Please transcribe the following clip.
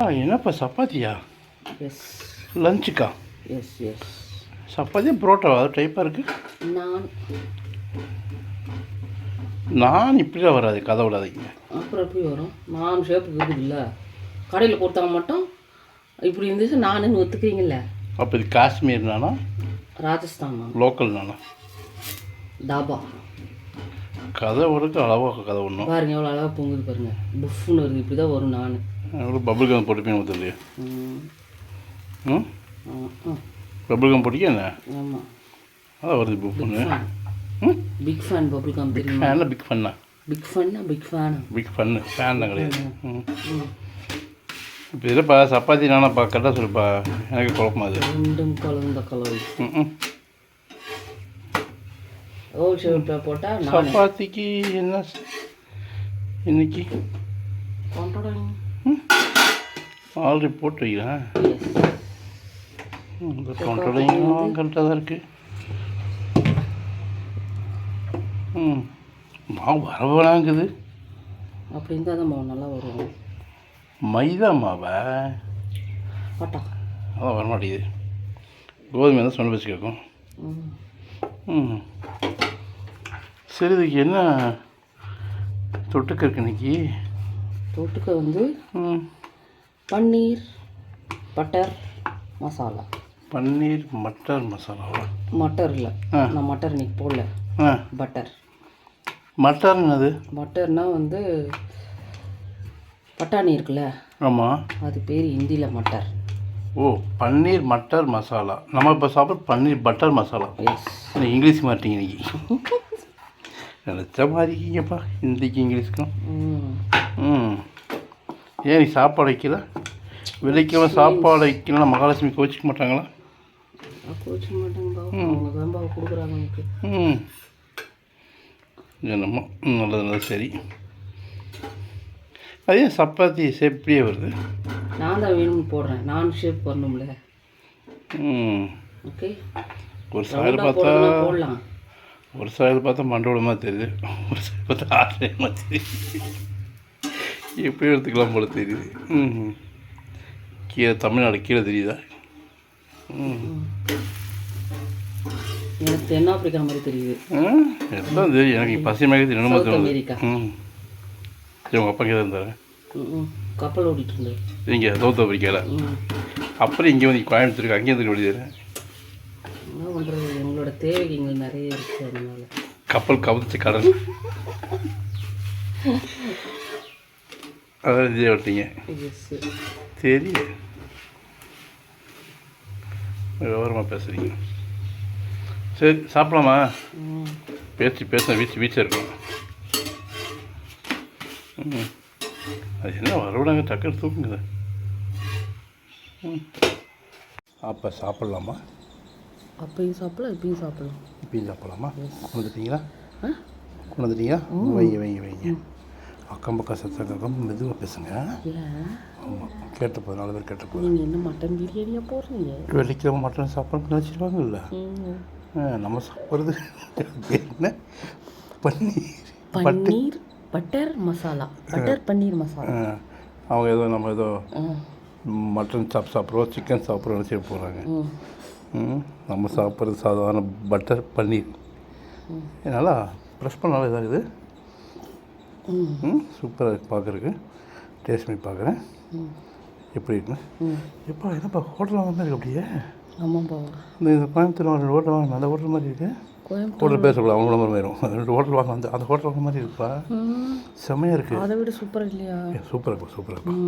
ஆ என்னப்பா சப்பாத்தியா? எஸ் லஞ்சுக்கா எஸ் எஸ் சப்பாத்தியா புரோட்டாவா அது டைப்பாக இருக்குது நான். நான் இப்படி தான் வராது கதை விடாதீங்க அப்புறம் எப்படி வரும்? நான் ஷேப்புக்கு இருக்குதுல்ல. கடையில் கொடுத்தாங்க மட்டும். இப்படி இருந்துச்சு நானுன்னு ஒத்துக்கிறீங்கல்ல? அப்போ இது காஷ்மீர் நானா? ராஜஸ்தான் லோக்கல் நானா? தாபா. கதை ஒருக்கு அளவாக கதை ஒன்றும் பாருங்க எவ்வளோ அழகாக பொங்குது பாருங்க. புஃப்னு வருது இப்படி தான் வரும் நான். எவ்வளோ பபுள் கம் போட்டுப்பீங்க தெரியலையே ம். பபுள் கம் போட்டிக்க என்ன? ஆமாம் அதான் வருது புஃப்னு ஃபேன் ம்? பிக் ஃபேன் பபுள் கம் தெரியுமா? ஃபேனில் பிக் ஃபன்னா பிக் ஃபன்னா பிக் ஃபேனா பிக் ஃபன்னு ஃபேன் தான் கிடையாது. ம். இப்போ இல்லைப்பா சப்பாத்தி நானாப்பா கரெக்டாக சொல்லுப்பா. எனக்கு குழப்பமா அது ரெண்டும் கலந்த கலவை. ம் ம். ஓல் சப்பாத்திக்கு என்ன இன்னைக்கு? கொண்டாடுங்க ஆல்ரெடி போட்டு வைக்கிறேன் எஸ் இந்த கவுண்டரையும் கரெக்டாக தான் இருக்குது ம். மாவு வரவலாங்குது அப்படி இருந்தால் தான் மாவு நல்லா வரும். மைதா மாவை? பட்டா அதான் வரமாட்டேங்குது. கோதுமை தான் சொன்ன வச்சு கேட்கும். ம். ம். சரி இதுக்கு என்ன தொட்டுக்க இருக்கு இன்னைக்கு? தொட்டுக்க வந்து பன்னீர் பட்டர் மசாலா. பன்னீர் மட்டர் மசாலாவா? மட்டர் இல்லை. ஆ. நான் மட்டர் இன்னைக்கு போடல. ஆ. பட்டர். மட்டர் என்னது? மட்டர்னா வந்து பட்டாணி இருக்குல்ல? ஆமாம் அது பேர் ஹிந்தியில் மட்டர். ஓ பன்னீர் மட்டர் மசாலா. நம்ம இப்போ சாப்பிட்ற paneer butter masala. Yes English மாட்டீங்க இன்னைக்கு. நினச்ச மாதிரிக்கிங்கப்பா ஹிந்திக்கு இங்கிலீஷ்க்கும் ம். ஏன் நீ சாப்பாடு வைக்கல? வெள்ளிக்கிழமை சாப்பாடு வைக்கலாம் மகாலட்சுமி கோச்சிக்க மாட்டாங்களா? கோச்சிக்க மாட்டாங்க ம். என்னமோ நல்லது நல்லது சரி. அது சப்பாத்தி சேப்பியே வருது? நான் தான் வேணும்னு போடுறேன். நான் ஷேப் பண்ணணும்ல. ம். ஓகே ஒரு ரவுண்டாக பார்த்தா போடலாம். ஒரு சாயல் பார்த்தா மண்டோட மாதிரி தெரியுது. ஒரு சாயல் பார்த்தா ஆசிரியர் மாதிரி தெரியுது. எப்படி எடுத்துக்கலாம் போல தெரியுது. ம் கீழே தமிழ்நாடு கீழே தெரியுதா? ம் எனக்கு தென்னாப்பிரிக்கா மாதிரி தெரியுது. எல்லாம் தெரியும். எனக்கு பசி மேகத்து என்னமோ சவுத் தோணுது. ம் சரி உங்கள் அப்பா கேதான் இருந்தாரு? கப்பல் ஓட்டிகிட்டு இருந்தேன் இங்கே சவுத் ஆப்பிரிக்காவில் ம். அப்புறம் இங்கே வந்து கோயம்புத்தூருக்கு அங்கேயும் வெளியேறு என்ன பண்ணுறது எங்களோட தேவைகள் நிறைய இருக்குது அதனால. கப்பல் கவுச்சு கடல். அதான் விஜய் விட்டீங்க எஸ் தெரியல விவரமாக பேசுகிறீங்க சரி சாப்பிடலாமா? பேச்சு பேச வீச்சு வீச்சாக இருக்கும். ம். அது என்ன வரவிடாங்க டக்குன்னு தூக்குங்க. ம். அப்போ சாப்பிட்லாமா? அப்பையும் சாப்பிடலாம் இப்பயும் சாப்பிடலாம் இப்பயும் சாப்பிட்லாமா? வந்துட்டீங்களா கொண்டு வந்துட்டீங்களா வைங்க வைங்க வைங்க. அக்கம் பக்கம் சத்தம் மெதுவாக பேசுங்க. ஆமாம் கேட்டப்போ நாலு பேர் கேட்டப்போ நீங்கள் என்ன மட்டன் பிரியாணியாக போடுறீங்க? வெள்ளிக்கிழமை மட்டன் சாப்பாடு நினச்சிடுவாங்கல்ல ம். ஆ, நம்ம சாப்பிட்றது என்ன? பன்னீர். பன்னீர் பட்டர் மசாலா. பட்டர் பன்னீர் மசாலா. அவங்க ஏதோ நம்ம ஏதோ மட்டன் சாப் சாப்பிட்றோம் சிக்கன் சாப்பிட்றோம் நினச்சிட்டு போகிறாங்க நம்ம சாப்பிட்றது சாதாரண பட்டர் பன்னீர். நல்லா ப்ரெஷ் பண்ண நல்லா இதாக இருக்குது சூப்பராக இருக்குது பார்க்குறக்கு டேஸ்ட் பண்ணி பார்க்குறேன். எப்படி இருக்குன்னு. எப்பா என்னப்பா ஹோட்டல் வாங்க மாதிரி இருக்கு அப்படியே? ஆமாப்பா. இந்த கோயம்புத்தூர் ரெண்டு ஹோட்டல் வாங்க அந்த ஹோட்டல் மாதிரி இருக்கு? ஹோட்டல் பேசக்கூடாது அவங்க மாதிரி அந்த ரெண்டு ஹோட்டல் வாங்க அந்த அந்த ஹோட்டல் மாதிரி இருக்குப்பா. செம்மையாக இருக்குது அதை விட சூப்பர் இல்லையா? சூப்பராக இருக்கும் சூப்பராக இருக்கும்